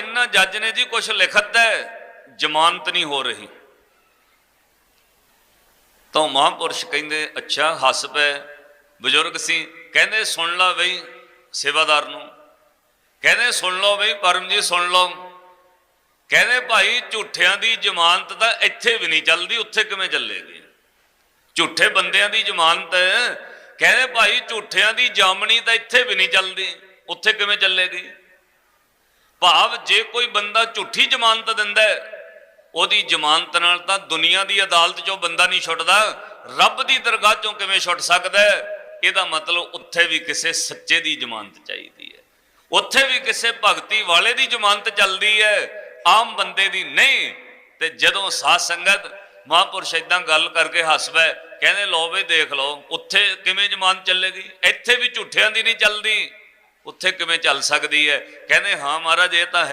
ਪਹਿਲਾਂ ਜੱਜ ਨੇ ਜੀ ਕੁਝ ਲਿਖਤ ਹੈ, ਜ਼ਮਾਨਤ ਨਹੀਂ ਹੋ ਰਹੀ। ਤਾਂ ਮਹਾਂਪੁਰਸ਼ ਕਹਿੰਦੇ, ਅੱਛਾ ਹੱਸ ਪਏ ਬਜ਼ੁਰਗ ਸੀ, ਕਹਿੰਦੇ, ਸੁਣ ਲਾ ਬਈ, ਸੇਵਾਦਾਰ ਨੂੰ। ਕਹਿੰਦੇ, ਸੁਣ ਲਓ ਬਈ ਪਰਮ ਜੀ ਸੁਣ ਲਓ। ਕਹਿੰਦੇ, ਭਾਈ, ਝੂਠਿਆਂ ਦੀ ਜ਼ਮਾਨਤ ਤਾਂ ਇੱਥੇ ਵੀ ਨਹੀਂ ਚੱਲਦੀ, ਉੱਥੇ ਕਿਵੇਂ ਚੱਲੇਗੀ? ਝੂਠੇ ਬੰਦਿਆਂ ਦੀ ਜ਼ਮਾਨਤ ਕਹਿੰਦੇ, ਭਾਈ, ਝੂਠਿਆਂ ਦੀ ਜਾਮਣੀ ਤਾਂ ਇੱਥੇ ਵੀ ਨਹੀਂ ਚੱਲਦੀ, ਉੱਥੇ ਕਿਵੇਂ ਚੱਲੇਗੀ? ਭਾਵ ਜੇ ਕੋਈ ਬੰਦਾ ਝੂਠੀ ਜ਼ਮਾਨਤ ਦਿੰਦਾ ਉਹਦੀ ਜ਼ਮਾਨਤ ਨਾਲ ਤਾਂ ਦੁਨੀਆ ਦੀ ਅਦਾਲਤ 'ਚੋਂ ਬੰਦਾ ਨਹੀਂ ਛੁੱਟਦਾ, ਰੱਬ ਦੀ ਦਰਗਾਹ 'ਚੋਂ ਕਿਵੇਂ ਛੁੱਟ ਸਕਦਾ ਇਹਦਾ ਮਤਲਬ ਉੱਥੇ ਵੀ ਕਿਸੇ ਸੱਚੇ ਦੀ ਜ਼ਮਾਨਤ ਚਾਹੀਦੀ ਹੈ। ਉੱਥੇ ਵੀ ਕਿਸੇ ਭਗਤੀ ਵਾਲੇ ਦੀ ਜ਼ਮਾਨਤ ਚੱਲਦੀ ਹੈ, ਆਮ ਬੰਦੇ ਦੀ ਨਹੀਂ। ਤੇ ਜਦੋਂ ਸਾਧ ਸੰਗਤ ਮਹਾਂਪੁਰਸ਼ ਇਦਾਂ ਗੱਲ ਕਰਕੇ ਹੱਸ ਪਏ ਕਹਿੰਦੇ ਲੋ ਵੀ ਦੇਖ ਲਓ, ਉੱਥੇ ਕਿਵੇਂ ਜ਼ਮਾਨਤ ਚੱਲੇਗੀ? ਇੱਥੇ ਵੀ ਝੂਠਿਆਂ ਦੀ ਨਹੀਂ ਚੱਲਦੀ। ਉੱਥੇ ਕਿਵੇਂ ਚੱਲ ਸਕਦੀ ਹੈ? ਕਹਿੰਦੇ ਹਾਂ ਮਹਾਰਾਜ ਇਹ ਤਾਂ